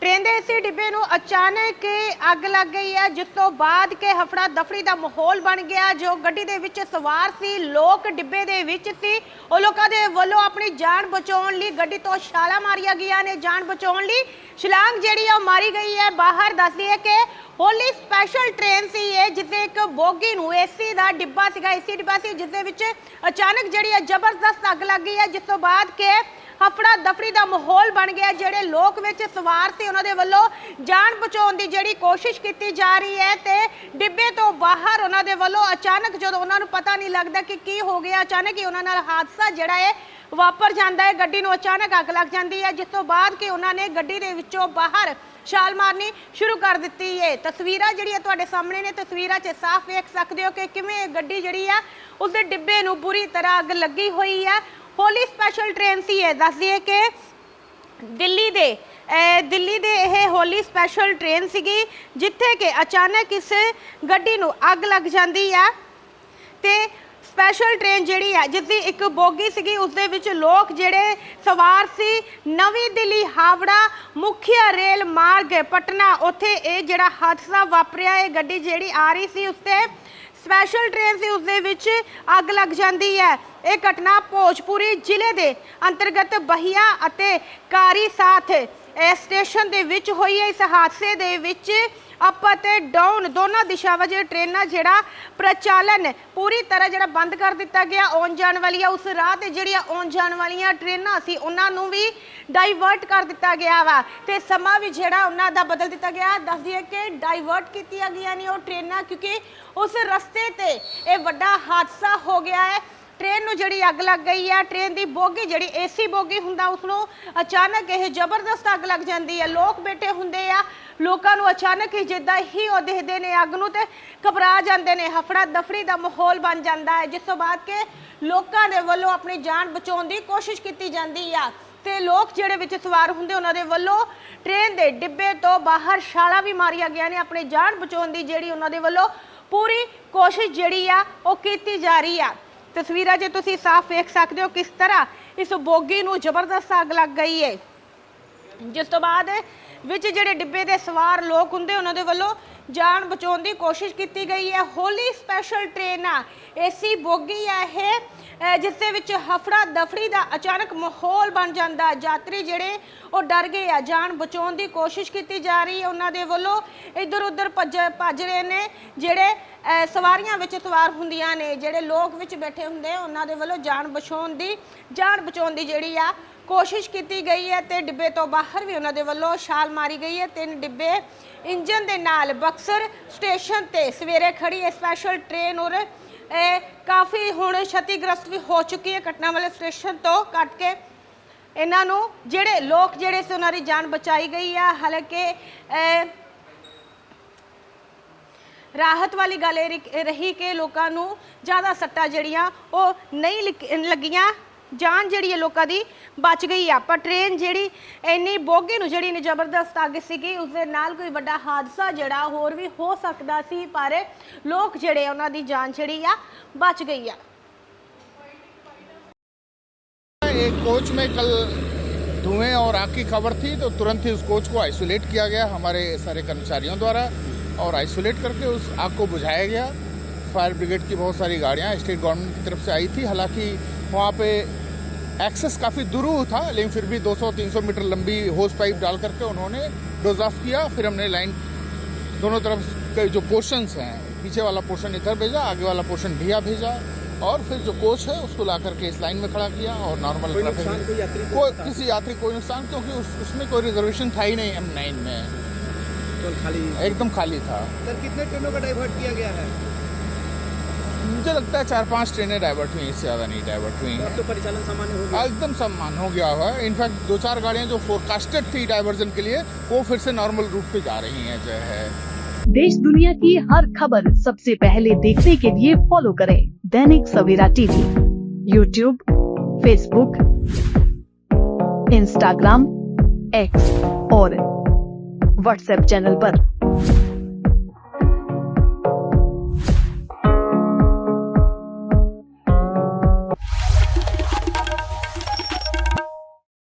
Train ਦੇ ਇਸੇ ਡਿੱਬੇ ਨੂੰ ਅਚਾਨਕ ਅੱਗ ਲੱਗ ਗਈ ਹੈ, ਜਿਸ ਤੋਂ ਬਾਅਦ ਕਿ ਹਫੜਾ ਦਫੜੀ ਦਾ ਮਾਹੌਲ ਬਣ ਗਿਆ, ਜੋ ਗੱਡੀ ਦੇ ਵਿੱਚ ਸਵਾਰ ਸੀ, ਲੋਕ ਡਿੱਬੇ ਦੇ ਵਿੱਚ ਸੀ। ਉਹ ਲੋਕਾਂ ਦੇ ਵੱਲੋਂ ਆਪਣੀ ਜਾਨ ਬਚਾਉਣ ਲਈ ਗੱਡੀ ਤੋਂ ਛਾਲਾਂ ਮਾਰੀਆਂ ਗਈਆਂ ਨੇ। ਜਾਨ ਬਚਾਉਣ ਲਈ ਛਲਾਂਗ ਜਿਹੜੀ ਆ ਉਹ ਮਾਰੀ ਗਈ ਹੈ। ਬਾਹਰ ਦੱਸਦੀ ਹੈ ਕਿ ਹੋਲੀ ਸਪੈਸ਼ਲ ਟ੍ਰੇਨ ਸੀ ਇਹ, ਜਿੱਥੇ ਇੱਕ ਬੋਗੀ ਨੂੰ ਏਸੀ ਦਾ ਡਿੱਬਾ ਸੀਗਾ। ਏਸੀ ਡਿੱਬਾ ਸੀ, ਜਿਸ ਦੇ ਵਿੱਚ ਅਚਾਨਕ ਜਿਹੜੀ ਹੈ ਜ਼ਬਰਦਸਤ ਅੱਗ ਲੱਗ ਗਈ ਹੈ, ਜਿਸ ਤੋਂ ਬਾਅਦ ਕੇ ਹਫੜਾ ਦਫੜੀ ਦਾ ਮਾਹੌਲ ਬਣ ਗਿਆ ਜਿਹੜੇ ਲੋਕ ਵਿੱਚ ਸਵਾਰ ਸੀ ਉਹਨਾਂ ਦੇ ਵੱਲੋਂ ਜਾਨ ਬਚਾਉਣ ਦੀ ਜਿਹੜੀ ਕੋਸ਼ਿਸ਼ ਕੀਤੀ ਜਾ ਰਹੀ ਹੈ ਤੇ ਡਿੱਬੇ ਤੋਂ ਬਾਹਰ ਉਹਨਾਂ ਦੇ ਵੱਲੋਂ ਅਚਾਨਕ ਜਦੋਂ ਉਹਨਾਂ ਨੂੰ ਪਤਾ ਨਹੀਂ ਲੱਗਦਾ ਕਿ ਕੀ ਹੋ ਗਿਆ, ਅਚਾਨਕ ਹੀ ਉਹਨਾਂ ਨਾਲ ਹਾਦਸਾ ਜਿਹੜਾ ਹੈ ਵਾਪਰ ਜਾਂਦਾ ਹੈ, ਗੱਡੀ ਨੂੰ ਅਚਾਨਕ ਅੱਗ ਲੱਗ ਜਾਂਦੀ ਹੈ, ਜਿਸ ਤੋਂ ਬਾਅਦ ਕਿ ਉਹਨਾਂ ਨੇ ਗੱਡੀ ਦੇ ਵਿੱਚੋਂ ਬਾਹਰ ਛਾਲ ਮਾਰਨੀ ਸ਼ੁਰੂ ਕਰ ਦਿੱਤੀ ਹੈ। ਤਸਵੀਰਾਂ ਜਿਹੜੀਆਂ ਤੁਹਾਡੇ ਸਾਹਮਣੇ ਨੇ, ਤਸਵੀਰਾਂ 'ਚ ਸਾਫ਼ ਵੇਖ ਸਕਦੇ ਹੋ ਕਿ ਕਿਵੇਂ ਗੱਡੀ ਜਿਹੜੀ ਆ, ਉਸਦੇ ਡਿੱਬੇ ਨੂੰ ਬੁਰੀ ਤਰ੍ਹਾਂ ਅੱਗ ਲੱਗੀ ਹੋਈ ਹੈ ਹੋਲੀ ਸਪੈਸ਼ਲ ਟ੍ਰੇਨ ਸੀ ਇਹ। ਦੱਸ ਦਈਏ ਕਿ ਦਿੱਲੀ ਦੇ ਦਿੱਲੀ ਦੇ ਇਹ ਹੋਲੀ ਸਪੈਸ਼ਲ ਟ੍ਰੇਨ ਸੀਗੀ, ਜਿੱਥੇ ਕਿ ਅਚਾਨਕ ਇਸ ਗੱਡੀ ਨੂੰ ਅੱਗ ਲੱਗ ਜਾਂਦੀ ਆ ਤੇ ਸਪੈਸ਼ਲ ਟ੍ਰੇਨ ਜਿਹੜੀ ਆ ਜਿਸ ਦੀ ਇੱਕ ਬੋਗੀ ਸੀਗੀ ਉਸ ਦੇ ਵਿੱਚ ਲੋਕ ਜਿਹੜੇ ਸਵਾਰ ਸੀ, ਨਵੀਂ ਦਿੱਲੀ ਹਾਵੜਾ ਮੁਖਿਆ ਰੇਲ ਮਾਰਗ ਪਟਨਾ, ਉੱਥੇ ਇਹ ਜਿਹੜਾ ਹਾਦਸਾ ਵਾਪਰਿਆ, ਇਹ ਗੱਡੀ ਜਿਹੜੀ ਆ ਰਹੀ ਸੀ ਉਸ ਤੇ ਸਪੈਸ਼ਲ ਟ੍ਰੇਨ ਸੀ ਉਸ ਦੇ ਵਿੱਚ ਅੱਗ ਲੱਗ ਜਾਂਦੀ ਹੈ। ਇਹ ਘਟਨਾ ਭੋਜਪੁਰੀ ਜ਼ਿਲ੍ਹੇ ਦੇ ਅੰਤਰਗਤ ਬਹੀਆ ਅਤੇ ਕਾਰੀ ਸਾਥ ਸਟੇਸ਼ਨ ਦੇ ਵਿੱਚ ਹੋਈ ਹੈ। ਇਸ ਹਾਦਸੇ ਦੇ ਵਿੱਚ ਅਪ ਅਤੇ ਡਾਊਨ, ਦੋਨਾਂ ਦਿਸ਼ਾਵਾਂ 'ਚ ਟ੍ਰੇਨਾਂ ਜਿਹੜਾ ਪ੍ਰਚਾਲਨ ਪੂਰੀ ਤਰ੍ਹਾਂ ਜਿਹੜਾ ਬੰਦ ਕਰ ਦਿੱਤਾ ਗਿਆ, ਆਉਣ ਜਾਣ ਵਾਲੀਆਂ, ਉਸ ਰਾਹ ਤੇ ਜਿਹੜੀਆਂ ਆਉਣ ਜਾਣ ਵਾਲੀਆਂ ਟ੍ਰੇਨਾਂ ਸੀ, ਉਹਨਾਂ ਨੂੰ ਵੀ ਡਾਈਵਰਟ ਕਰ ਦਿੱਤਾ ਗਿਆ ਵਾ। ਤੇ ਸਮਾਂ ਵੀ ਜਿਹੜਾ ਉਹਨਾਂ ਦਾ ਬਦਲ ਦਿੱਤਾ ਗਿਆ। ਦੱਸ ਦਈਏ ਕਿ ਡਾਈਵਰਟ ਕੀਤੀਆਂ ਗਈਆਂ ਨੇ ਉਹ ਟ੍ਰੇਨਾਂ, ਕਿਉਂਕਿ ਉਸ ਰਸਤੇ ਤੇ ਇਹ ਵੱਡਾ ਹਾਦਸਾ ਹੋ ਗਿਆ ਹੈ। ਟ੍ਰੇਨ ਨੂੰ ਜਿਹੜੀ ਅੱਗ ਲੱਗ ਗਈ ਆ, ਟ੍ਰੇਨ ਦੀ ਬੋਗੀ ਜਿਹੜੀ ਏਸੀ ਬੋਗੀ ਹੁੰਦਾ ਉਸ ਨੂੰ ਅਚਾਨਕ ਇਹ ਜ਼ਬਰਦਸਤ ਅੱਗ ਲੱਗ ਜਾਂਦੀ ਹੈ ਲੋਕ ਬੈਠੇ ਹੁੰਦੇ ਆ, ਲੋਕਾਂ ਨੂੰ ਅਚਾਨਕ ਹੀ ਜਿੱਦਾਂ ਹੀ ਉਹ ਦੇਖਦੇ ਨੇ ਅੱਗ ਨੂੰ ਤੇ ਘਬਰਾ ਜਾਂਦੇ ਨੇ, ਹਫੜਾ ਦਫੜੀ ਦਾ ਮਾਹੌਲ ਬਣ ਜਾਂਦਾ ਹੈ, ਜਿਸ ਤੋਂ ਬਾਅਦ ਕਿ ਲੋਕਾਂ ਦੇ ਵੱਲੋਂ ਆਪਣੀ ਜਾਨ ਬਚਾਉਣ ਦੀ ਕੋਸ਼ਿਸ਼ ਕੀਤੀ ਜਾਂਦੀ ਆ। ਤੇ ਲੋਕ ਜਿਹੜੇ ਵਿੱਚ ਸਵਾਰ ਹੁੰਦੇ, ਉਹਨਾਂ ਦੇ ਵੱਲੋਂ ਟ੍ਰੇਨ ਦੇ ਡਿੱਬੇ ਤੋਂ ਬਾਹਰ ਛਾਲਾਂ ਵੀ ਮਾਰੀਆਂ ਗਈਆਂ ਨੇ, ਆਪਣੀ ਜਾਨ ਬਚਾਉਣ ਦੀ ਜਿਹੜੀ ਉਹਨਾਂ ਦੇ ਵੱਲੋਂ ਪੂਰੀ ਕੋਸ਼ਿਸ਼ ਜਿਹੜੀ ਆ, ਉਹ ਕੀਤੀ ਜਾ ਰਹੀ ਆ। ਤਸਵੀਰਾਂ 'ਚ ਤੁਸੀਂ ਸਾਫ਼ ਵੇਖ ਸਕਦੇ ਹੋ ਕਿਸ ਤਰ੍ਹਾਂ ਇਸ ਬੋਗੀ ਨੂੰ ਜ਼ਬਰਦਸਤ ਅੱਗ ਲੱਗ ਗਈ ਹੈ ਜਿਸ ਤੋਂ ਬਾਅਦ ਵਿੱਚ ਜਿਹੜੇ ਡਿੱਬੇ ਦੇ ਸਵਾਰ ਲੋਕ ਹੁੰਦੇ, ਉਹਨਾਂ ਦੇ ਵੱਲੋਂ ਜਾਨ ਬਚਾਉਣ ਦੀ ਕੋਸ਼ਿਸ਼ ਕੀਤੀ ਗਈ ਹੈ। ਹੋਲੀ ਸਪੈਸ਼ਲ ਟ੍ਰੇਨ ਆ। ਏਸੀ ਬੋਗੀ ਆ ਇਹ ਜਿਸ ਦੇ ਵਿੱਚ ਹਫੜਾ ਦਫੜੀ ਦਾ ਅਚਾਨਕ ਮਾਹੌਲ ਬਣ ਜਾਂਦਾ। ਯਾਤਰੀ ਜਿਹੜੇ, ਉਹ ਡਰ ਗਏ ਆ। ਜਾਨ ਬਚਾਉਣ ਦੀ ਕੋਸ਼ਿਸ਼ ਕੀਤੀ ਜਾ ਰਹੀ ਹੈ ਉਹਨਾਂ ਦੇ ਵੱਲੋਂ। ਇੱਧਰ ਉੱਧਰ ਭੱਜ ਭੱਜ ਰਹੇ ਨੇ ਜਿਹੜੇ ਸਵਾਰੀਆਂ ਵਿੱਚ ਸਵਾਰ ਹੁੰਦੀਆਂ ਨੇ। ਜਿਹੜੇ ਲੋਕ ਵਿੱਚ ਬੈਠੇ ਹੁੰਦੇ ਉਹਨਾਂ ਦੇ ਵੱਲੋਂ ਜਾਨ ਬਚਾਉਣ ਦੀ ਜਾਨ ਬਚਾਉਣ ਦੀ ਜਿਹੜੀ ਆ ਕੋਸ਼ਿਸ਼ ਕੀਤੀ ਗਈ ਹੈ ਤੇ ਡਿੱਬੇ ਤੋਂ ਬਾਹਰ ਵੀ ਉਹਨਾਂ ਦੇ ਵੱਲੋਂ ਛਾਲ ਮਾਰੀ ਗਈ ਹੈ। ਤਿੰਨ ਡਿੱਬੇ ਇੰਜਨ ਦੇ ਨਾਲ ਬਕਸਰ ਸਟੇਸ਼ਨ ਤੇ ਸਵੇਰੇ ਖੜੀ ਇਹ ਸਪੈਸ਼ਲ ਟ੍ਰੇਨ ਔਰ ਕਾਫੀ ਹੁਣ ਛਤੀਗ੍ਰਸਤ ਵੀ ਹੋ ਚੁੱਕੀ ਹੈ। ਘਟਨਾ ਵਾਲੇ ਸਟੇਸ਼ਨ ਤੋਂ ਕੱਟ ਕੇ ਇਹਨਾਂ ਨੂੰ ਜਿਹੜੇ ਲੋਕ ਜਿਹੜੇ ਸੀ ਉਹਨਾਂ ਦੀ ਜਾਨ ਬਚਾਈ ਗਈ ਹੈ ਹਾਲਾਂਕਿ ਰਾਹਤ ਵਾਲੀ ਗੱਲ ਇਹ ਰਿ- ਰਹੀ ਕਿ ਲੋਕਾਂ ਨੂੰ ਜ਼ਿਆਦਾ ਸੱਟਾਂ ਜਿਹੜੀਆਂ ਉਹ ਨਹੀਂ ਲਿਕ- ਲੱਗੀਆਂ। ਜਾਨ ਜਿਹੜੀ ਹੈ ਲੋਕਾਂ ਦੀ ਬਚ ਗਈ ਆ ਪਰ ਟ੍ਰੇਨ ਜਿਹੜੀ ਇੰਨੀ ਬੋਗੀ ਨੂੰ ਜਿਹੜੀ ਨੇ ਜ਼ਬਰਦਸਤ ਅੱਗ ਸੀਗੀ ਉਸ ਦੇ ਨਾਲ ਕੋਈ ਵੱਡਾ ਹਾਦਸਾ ਜਿਹੜਾ ਹੋਰ ਵੀ ਹੋ ਸਕਦਾ ਸੀ ਪਰ ਲੋਕ ਜਿਹੜੇ ਆ, ਉਹਨਾਂ ਦੀ ਜਾਨ ਜਿਹੜੀ ਆ ਬਚ ਗਈ ਆ एक कोच में कल धुएं और आग की खबर थी तो तुरंत ही उस कोच को आइसोलेट किया गया हमारे सारे कर्मचारियों द्वारा और आइसोलेट करके उस आग को बुझाया गया फायर ब्रिगेड की बहुत सारी गाड़ियां स्टेट गवर्नमेंट की तरफ से आई थी हालांकि वहाँ पे एक्सेस काफ़ी दुरूह था लेकिन फिर भी 200-300 मीटर लंबी होस पाइप डाल करके उन्होंने डोज ऑफ़ किया फिर हमने लाइन दोनों तरफ़ के जो पोर्शंस हैं पीछे वाला पोर्शन इधर भेजा आगे वाला पोर्शन भैया भेजा और फिर जो कोच है उसको ला करके इस लाइन में खड़ा किया और नॉर्मल कोई को कोई किसी यात्री कोई नुकसान क्योंकि उस, उसमें कोई रिजर्वेशन था ही नहीं एम नाइन में। केवल खाली एकदम खाली था। सर कितने ट्रेनों का डाइवर्ट किया गया है? मुझे लगता है चार पाँच ट्रेनें डाइवर्ट हुई इससे ज़्यादा नहीं डाइवर्ट हुई। हैं तो परिचालन सामान्य हो गया। एकदम सम्मान हो गया हुआ है। इनफैक्ट दो चार गाड़ियाँ जो फोरकास्टेड थी डाइवर्जन के लिए वो फिर से नॉर्मल रूट पे जा रही हैं जो है। देश दुनिया की हर खबर सबसे पहले देखने के लिए फॉलो करें Dainik Savera TV YouTube Facebook Instagram X और व्हाट्सएप चैनल पर।